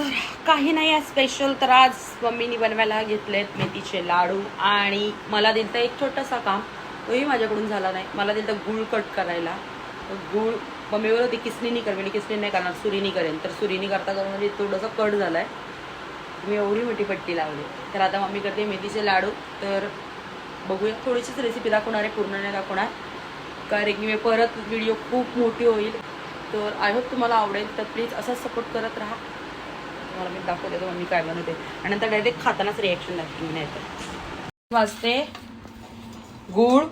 तर काही नाही आहे स्पेशल तर आज मम्मीनी बनवायला घेतलेत मेथीचे लाडू आणि मला दिलं एक छोटंसं काम. तोही माझ्याकडून झाला नाही. मला दिलं गुळ कट करायला. गुळ मम्मीवर होती किसणीनी कर म्हणजे किसणी नाही करणार सुरीनी करेन. तर सुरीनी करता करून म्हणजे थोडंसं कट झालं आहे मी एवढी मोठी पट्टी लावली. तर आता मम्मी करते मेथीचे लाडू. तर बघूया थोडीशीच रेसिपी दाखवणार आहे पूर्ण नाही दाखवणार. कारण की मी परत व्हिडिओ खूप मोठी होईल. तर आय होप तुम्हाला आवडेल. तर प्लीज असाच सपोर्ट करत राहा. तुम्हाला मी दाखवते तर मम्मी काय बनवते. आणि नंतर डायरेक्ट खातानाच रिॲक्शन दाखवते मी नाही वाजते. गूळ.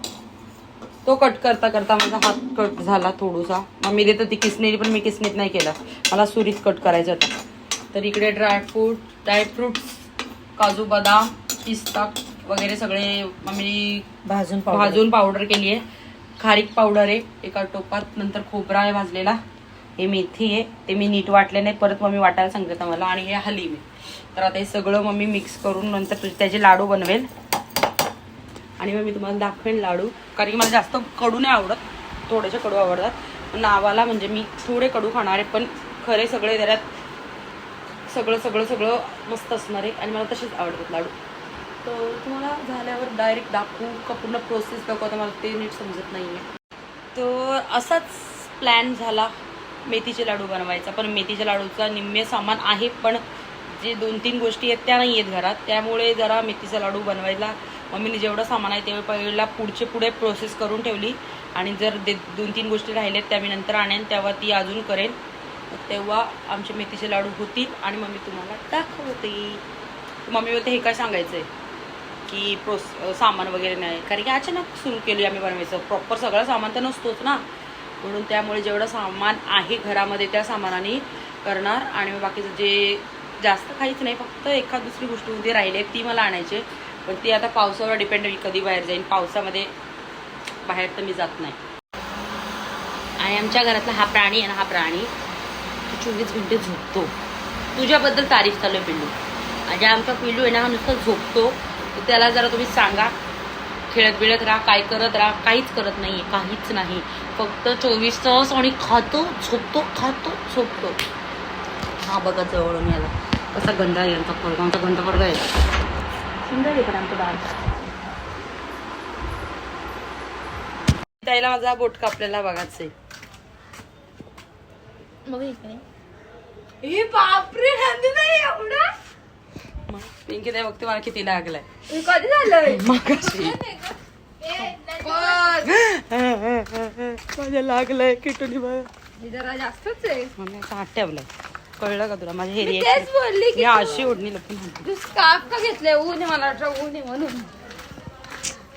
तो कट करता करता माझा हात कट झाला थोडासा. मम्मी देत होती किसनेरी पण मी किसनीत नाही केला. मला सुरीत कट करायचं होता. तर इकडे ड्रायफ्रूट ड्रायफ्रुट्स काजू बदाम पिस्ता वगैरे सगळे मम्मी भाजून भाजून पावडर केली आहे खारीक पावडर आहे एका टोपात. नंतर खोबरा आहे भाजलेला. हे मेथी आहे ते मी नीट वाटले नाही परत मम्मी वाटायला सांगितलं मला आणि हे हलीम आहे तर आता हे सगळं मम्मी मिक्स करून नंतर तुझे त्याचे लाडू बनवेल. आणि मग मी तुम्हाला दाखवेन लाडू. कारण की मला जास्त कडू नाही आवडत थोडेसे कडू आवडतात. नावाला म्हणजे मी थोडे कडू खाणार आहे पण खरे सगळे त्याच्यात सगळं सगळं सगळं मस्त असणार आहे आणि मला तसेच आवडतात लाडू. तर तुम्हाला झाल्यावर डायरेक्ट दाखवू का पूर्ण प्रोसेस दाखवता मला ते नीट समजत नाही आहे तर असाच प्लॅन झाला. मेथीचे लाडू बनवायचा. पण मेथीच्या लाडूचा निम्मे सामान आहे पण जे दोन तीन गोष्टी आहेत त्या नाही आहेत घरात. त्यामुळे जरा मेथीचा लाडू बनवायला मम्मीने जेवढं सामान आहे तेव्हा पहिला पुढचे पुढे प्रोसेस करून ठेवली. आणि जर दे दोन तीन गोष्टी राहिल्या त्या मी नंतर आणेन तेव्हा ती अजून करेन. तेव्हा आमचे मेथीचे लाडू होतील आणि मम्मी तुम्हाला दाखवते. मम्मी बोलते हे काय सांगायचं आहे की प्रोस सामान वगैरे नाही. कारण की अचानक सुरू केली आम्ही बनवायचं. प्रॉपर सगळं सामान तर नसतोच ना. म्हणून त्यामुळे जेवढं सामान आहे घरामध्ये त्या सामानाने करणार. आणि बाकीचं जे जास्त काहीच नाही फक्त एखाद दुसरी गोष्ट म्हणजे उद्या राहिली आहे ती मला आणायची. पण ती आता पावसावर डिपेंड होईल कधी बाहेर जाईल पावसामध्ये बाहेर तर मी जात नाही. आणि आमच्या घरातला हा प्राणी आहे ना हा प्राणी चोवीस घंटे झोपतो. तुझ्याबद्दल तारीफ चालू आहे पिल्लू. आणि आमचा पिल्लू आहे ना हा नुसता झोपतो. तर त्याला जरा तुम्ही सांगा. खेळत बिळत राहा काय करत राहा काहीच करत नाही काहीच नाही. फक्त चोवीस तास आणि खातो झोपतो खातो झोपतो. हा बघा जवळून याला. कसा गंधा आहे यांचा आमचा गंधा पोरगा आहे. सुंदर आहे पण आमचं त्याला माझा बोट आपल्याला बघायचं आहे बापरे नंदी नाही एवढा? पिंकी ताई बघते मला किती लागलाय. कधी मगाशी. माझ्या लागलंय किटुनी जरा जास्तच आहे. मम्मी असं हात ठेवलाय. कळलं का तुला? माझे हे? तेच बोलली की तू- अशी ओढणी लपून हाणते. तू स्कार्फ का घेतलंय? ऊन आहे मला वाटलं ऊन आहे म्हणून.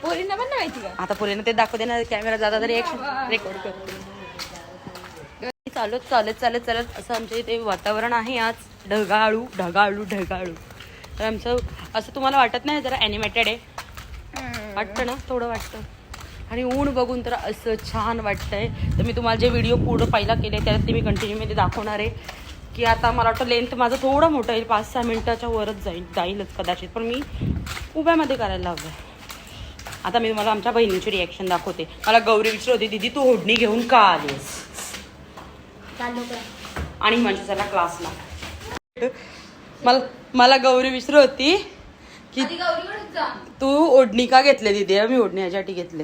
पोरींना पण नाही माहिती का? आता पुरीनं ते दाखवते ना कॅमेरा जाता तरी एक रेकॉर्ड करते. चालत चालत चालत चालत. असं आमच्या इथे वातावरण आहे आज. ढगाळू ढगाळू ढगाळू. तर आमचं असं तुम्हाला वाटत नाही जरा ॲनिमेटेड आहे. वाटतं ना? थोडं वाटतं. आणि ऊन बघून तर असं छान वाटतंय. तर मी तुम्हाला जे व्हिडिओ पूर्ण पहिला केले त्यात ते मी कंटिन्यूमध्ये दाखवणार आहे. की आता मला वाटतं लेंथ माझं थोडं मोठं येईल पाच सहा मिनटाच्या वरच जाईल जाईलच कदाचित. पण मी उभ्यामध्ये करायला लावलं आहे आता मी तुम्हाला आमच्या बहिणीची रिॲक्शन दाखवते. मला गौरी विचारत होती दीदी तू ओढणी घेऊन का आलीस आणि मंजुषाला क्लासला मला मला गौरी विचारत होती की तू ओढणी का घेतले दिदी? मी ओढणी याच्यासाठी घेतले.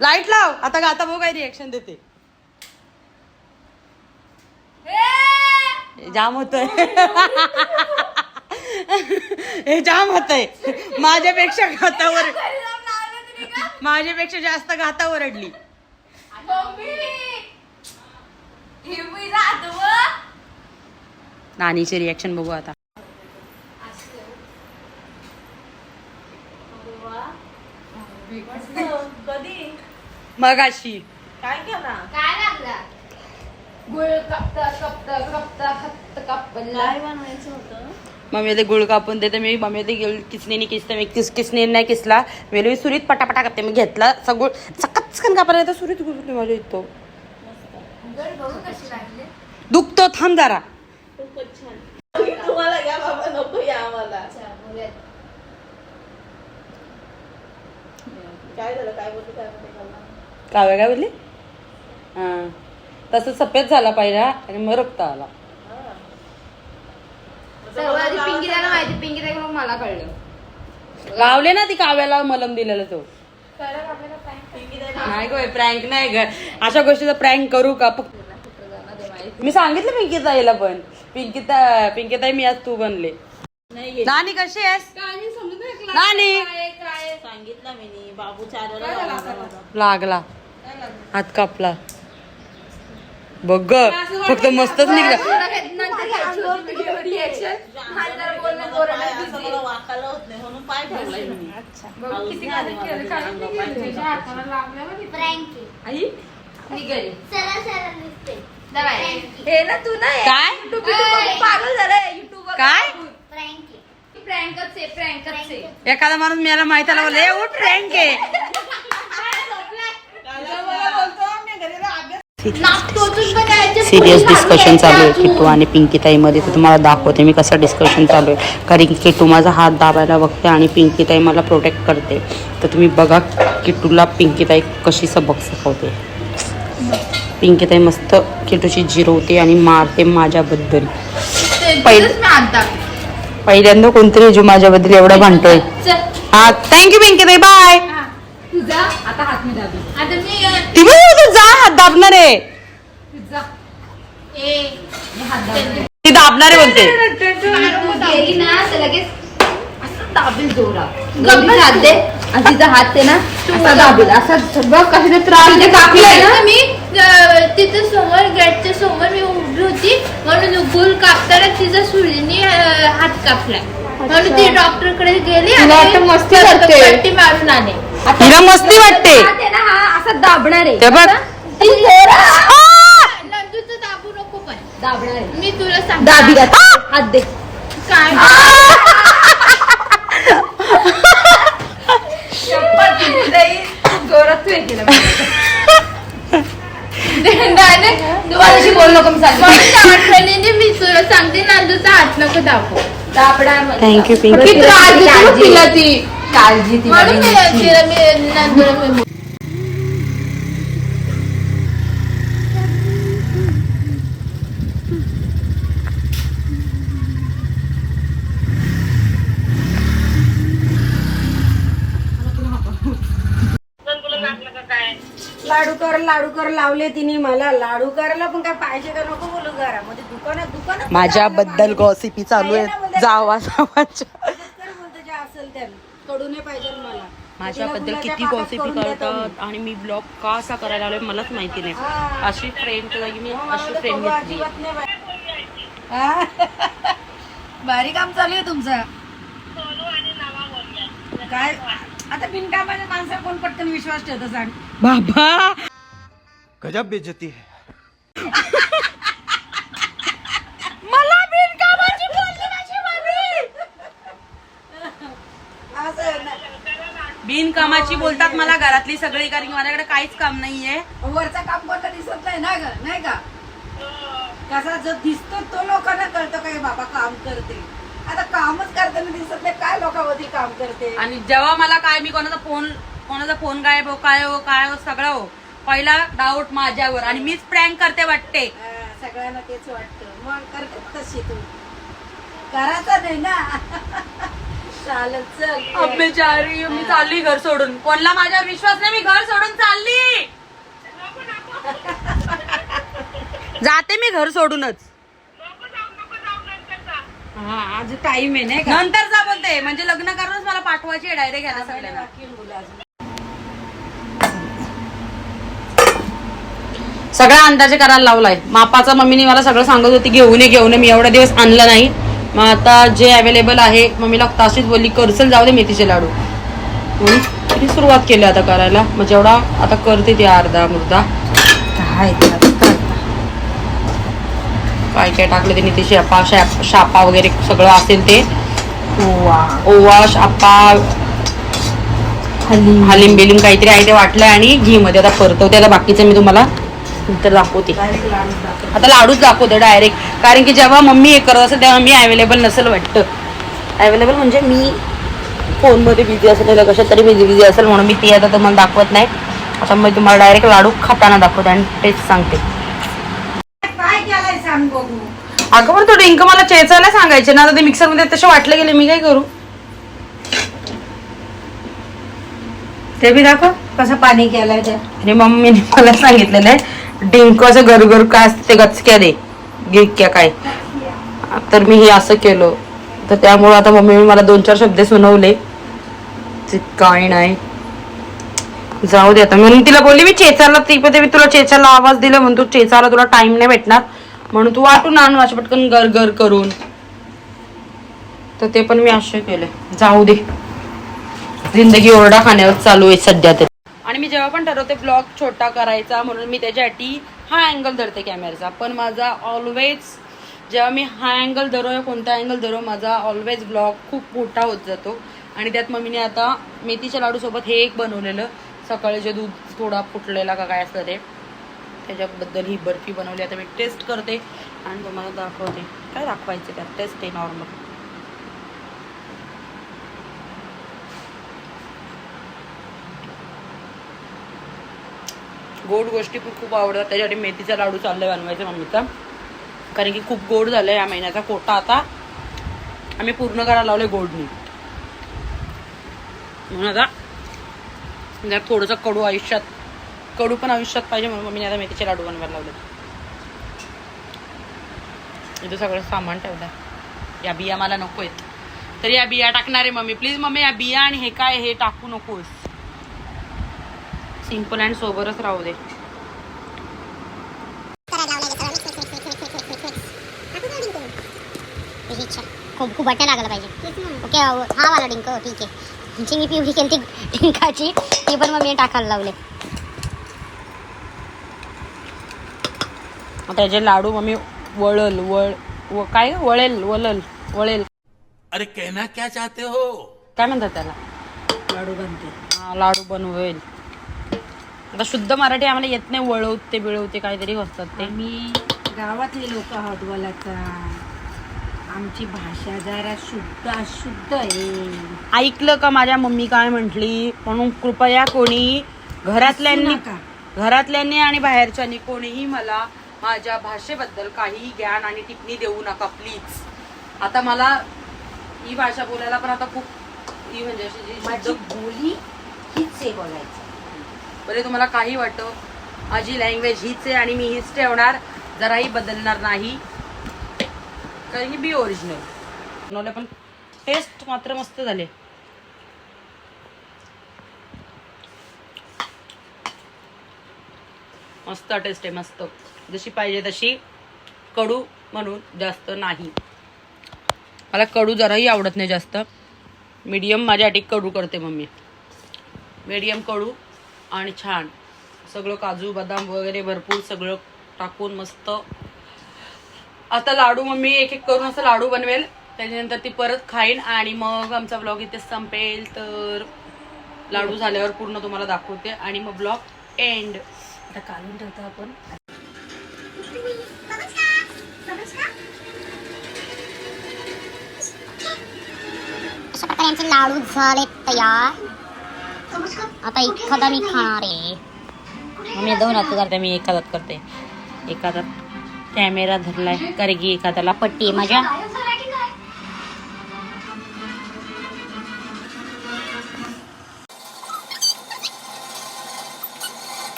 लाइट लाव. आता आता बघ काय रिएक्शन देते. जाम होतोय. हे जाम होतंय. माझ्यापेक्षा घातावर माझ्यापेक्षा जास्त घातावर अडली नानीचे रिएक्शन बघू आता. मगाशी. काय केला? काय लागला? गुळ कापता कापता कापता खत्त कापला. बनवायचं होतं? मम्मी ते गुळ कापून देते. मी मम्मी ते गुळ किसनीने किसते. मी किस किसनीने नाही किसला. वेळी सुरीत पटापटा करते. मी घेतला सगळं चकचकन कापायला येतं सुरीत गुळ माझ्या येतो दुखतो. थांब जरा. खूपच छान. तुम्हाला घ्या बाबा नको या आम्हाला. काय झालं? काय बोलतो काय बोलतो काव्या काय बोलली हां. तसं सफेद झाला पाहिजे आणि मग रक्त आला. सर्वात आधी पिंकीला माहिती पिंकीला मग मला कळलं. लावले ना ती काव्याला मलम दिलेलं तो. नाही गो प्रँक नाही ग. अशा गोष्टीचा प्रँक करू का? फक्त. मी सांगितलं पिंकीताईला पण. पिंकीता पिंकीताई मी आज तू बनले. नाही नानी कशी आहेस? काय मी समजत नाही class नानी. सांगितलं मी नी, बाबू चारायला लागला. हात कापला बघ ग, फक्त मस्तच निघला. हे ना तू ना काय? पागल झालंय युट्यूब काय? फ्रँकी प्रँकच आहे प्रँकच आहे एखादा माणूस मला माहिती आला बोलले उठ प्रँक आहे नाक टोचून पण यायचे सिरियस डिस्कशन चालू आहे. किट्टू आणि पिंकीताईमध्ये तर तुम्हाला दाखवते मी कसं डिस्कशन चालू आहे कारण की किट्टू माझा हात दाबायला बघते आणि पिंकीताई मला प्रोटेक्ट करते तर तुम्ही बघा किट्टूला पिंकीताई कशी सबक शिकवते पिंकीताई मस्त किट्टूची जिरवते आणि मारते माझ्याबद्दल पहिलं-. पहिल्यांदा कोणतरी जो माझ्याबद्दल एवढं चल. हा थँक्यू पिंकीताई बाय. तू जा आता हात मी दाबले आता मी अं, ती तू जा हात दाबणार आहे. तू जा. ए मी हात दाबले ती दाबणार आहे बोलते गेली ना तर लगेच असं दाबेल जोरात. गप्प हात दे. आणि तिचा हात आहे ना असा दाबेल असा बघ कशाने त्रास दे कापलाय ना. मी. तिथे समोर गेटच्या समोर मी उभी होती. म्हणून गुल कापताना तिचा सुरीने अं, हात कापलाय. म्हणून ती डॉक्टरकडे गेली आणि मस्ती पट्टी मारून आले. हिला मस्ती वाटते. ना हा असा दाबणार. आहे ते बघ ती जोरात- नंदूचं दाबू नको पण. दाबणार. आहे मी तुला सांग दाबी हात दे. काय? जोरात बोल नको मी तुला सांगते नांदूचा हात नको दाबू. दाबणार थँक्यू पिंकी किती त्रास देते बघ तिला ती काळजी ती म्हणून मी तिला मी नंदूला मी लाडू कर लाडू कर लावले तिने मला. लाडू करायला पण काय पाहिजे का नको बोलू घरामध्ये. दुकानात दुकानात माझ्याबद्दल गॉसिपी चालू आहे जावा जावाच्या कडू नाही पाहिजे मला. माझ्याबद्दल किती गॉसिपी करतात आणि मी ब्लॉग का असा करायला आलोय मलाच माहिती नाही. हा. अशी फ्रेंड जागी मी मला अशी फ्रेंड घेतली. हा? भारी काम चालू आहे तुमचं. काय? आता बिनकामाने माणसं कोण पटकन विश्वास ठेवतो सांग. बाबा! गजब बेइज्जती है मला बिनकामाची बोलली माझी मम्मी असं आहे ना. बिनकामाची बोलतात मला घरातली सगळी कारण की माझ्याकडे काहीच काम नाहीये. वरचा काम कोणता दिसत नाही ना ग नाही का? कसा जो दिसतो तो लोकांना कळतो काय बाबा काम करते? आता कामच करताना दिसत नाही काय लोकांमध्ये काम करते? आणि जेव्हा मला काय मी कोणाचा फोन कोणाचा फोन गायब हो काय हो काय हो सगळं हो पहिला डाऊट माझ्यावर. आणि मीच प्रँक करते वाटते. सगळ्यांना तेच वाटतं. मग करते तशी तू. करायचं नाही ना. चल. मी चालली घर सोडून. कोणला माझ्यावर विश्वास नाही मी घर सोडून चालली. जाते मी घर सोडूनच. हा आज टाइम आहे नाही का? नंतर जा बोलते. म्हणजे लग्न करूनच मला पाठवायची डायरेक्ट घ्यायला सगळ्यांना. सगळा अंदाजे करायला लावलाय. मापाचा मम्मीने मला सगळं सांगत होती घेऊन ये घेऊन ये. मी एवढा दिवस आणलं नाही. मग आता जे अवेलेबल आहे मम्मीला ताशीच बोलली करसल जाऊ दे मेथीचे लाडू. म्हणून तिने सुरुवात केली आता करायला. मग जेवढा आता करते ती अर्धा मुर्दा. काय ते. काय टाकलं त्यांनी ते शापा शाप शापा वगैरे सगळं असेल ते. ओवा. ओवा शापा हलीम. बिलीम काहीतरी आहे ते वाटलंय आणि घी मध्ये आता परतवते. आता बाकीचं मी तुम्हाला नंतर दाखवते. डायरेक्ट लाडू दाखव. आता लाडूच दाखवते डायरेक्ट कारण की जेव्हा मम्मी हे करत असेल तेव्हा मी अवेलेबल नसेल वाटतं. अवेलेबल म्हणजे मी फोनमध्ये बिझी असेल तर कशात तरी बिझी बिझी असेल म्हणून मी ती आता तुम्हाला दाखवत नाही. आता मी तुम्हाला डायरेक्ट लाडू खाताना दाखवते आणि टेस्ट सांगते. काय केलंय सांग बघू अगं पण तो डिंक मला चेचायला सांगायचे ना आता ते मिक्सरमध्ये तसे वाटले गेले मी काय करू? ते बी दाखव कसं पाणी केलंय ते. आणि मम्मीने मला सांगितलेलं आहे डिंक असं गरगर काय असतं ते गचक्या दे गिक्या काय. तर मी हे असं केलं. तर त्यामुळे आता मम्मी मला दोन चार शब्द सुनवले. काय नाही. जाऊ दे आता. म्हणून तिला बोलली मी चेचाला ती पण मी तुला चेचाला आवाज दिला म्हणून तू चेचाला तुला टाइम नाही भेटणार. म्हणून तू वाटून आण माझ्या पटकन गर गर करून. तर ते पण मी असे केले. जाऊ दे. जिंदगी ओरडा खाण्यावर चालू आहे सध्या तरी. मी जेव्हा पण ठरवते ब्लॉग छोटा करायचा म्हणून मी त्याच्यासाठी हा अँगल धरते कॅमेराचा पण माझा ऑलवेज जेव्हा मी हा अँगल धरो कोणता अँगल धरो माझा ऑलवेज ब्लॉग खूप मोठा होत जातो. आणि त्यात मम्मीने आता मेथीच्या लाडूसोबत हे एक बनवलेलं. सकाळी जे दूध थोडा फुटलेला का काय असतं ते. त्याच्याबद्दल ही बर्फी बनवली. आता मी टेस्ट करते आणि तुम्हाला दाखवते. काय दाखवायचं त्यात? टेस्ट आहे नॉर्मल गोड गोष्टी पण खूप आवडतात. त्याच्यासाठी मेथीचा लाडू चाललाय बनवायचा मम्मीचा. कारण की खूप गोड झालं या महिन्याचा कोटा आता. आम्ही पूर्ण करायला लावले गोडनी. म्हणून आता जर थोडंसं कडू आयुष्यात कडू पण आयुष्यात पाहिजे म्हणून मम्मीने आता मेथीचे लाडू बनवायला लावले इथं सगळं सामान ठेवलं या बिया मला नको आहेत तर या बिया टाकणार आहे मम्मी. प्लीज मम्मी या बिया आणि हे काय हे टाकू नकोस. सिंपल अँड सोबरच राहू दे. खूप खूप वाटायला लागलं पाहिजे. ओके हा वाला डिंक ठीक आहे. जी मी पिवळी केली ती डिंकाची. ती पण मग मी टाकायला लावले. आता याचे लाडू मम्मी वळल वळ व काय? वळेल वळल वळेल. अरे कहना क्या चाहते हो? काय म्हणतात त्याला? लाडू बनते. हा, लाडू बनवेल. आता शुद्ध मराठी आम्हाला येत नाही वळवते बिळवते काहीतरी असतात ते. आम्ही गावातले लोक आहोत बोलायचा आमची भाषा जरा शुद्ध अशुद्ध आहे. ऐकलं का माझ्या मम्मी काय म्हंटली? म्हणून कृपया कोणी घरातल्यांनी हसू नका. घरातल्यांनी आणि बाहेरच्यांनी कोणीही मला माझ्या भाषेबद्दल काही ज्ञान आणि टिप्पणी देऊ नका प्लीज. आता मला ही भाषा बोलायला पण आता खूप ही म्हणजे अशी जी माझी शुद्ध बोली हीच आहे बोलायचं. बरे तुम्हाला काही वाटतं? माझी लँग्वेज हीच आहे आणि मी हीच ठेवणार. जराही बदलणार नाही. कारण की बी ओरिजिनल बनवले पण टेस्ट मात्र मस्त झाले. मस्त टेस्ट आहे मस्त. जशी पाहिजे तशी कडू म्हणून जास्त नाही. मला कडू जराही आवडत नाही जास्त. मीडियम माझ्यासाठी कडू करते मम्मी. मीडियम कडू. आणि छान. सगळं काजू बदाम वगैरे भरपूर सगळं टाकून मस्त. आता लाडू मम्मी एक एक करून असं लाडू बनवेल. त्याच्यानंतर ती परत खाईन आणि मग आमचा ब्लॉग इथे संपेल. तर लाडू झाल्यावर पूर्ण तुम्हाला दाखवते आणि मग ब्लॉग एंड आता काढून ठेवतो आपण. अशा प्रकारे आमचे लाडू झाले तयार. आता एखादा मी खाणार आहे. मम्मी दोन हात करते मी एका हातात करते. एका हातात कॅमेरा धरलाय कारण की एका हाताला पट्टी आहे माझ्या.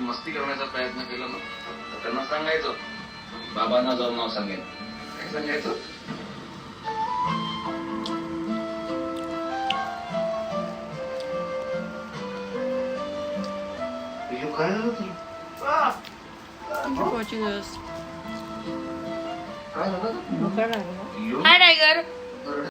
मस्ती करण्याचा प्रयत्न केला ना त्यांना सांगायचं. बाबांना जाऊन नाव सांगेन. काय सांगायचं हे काय झालं तुला काय झालं हाय टायगर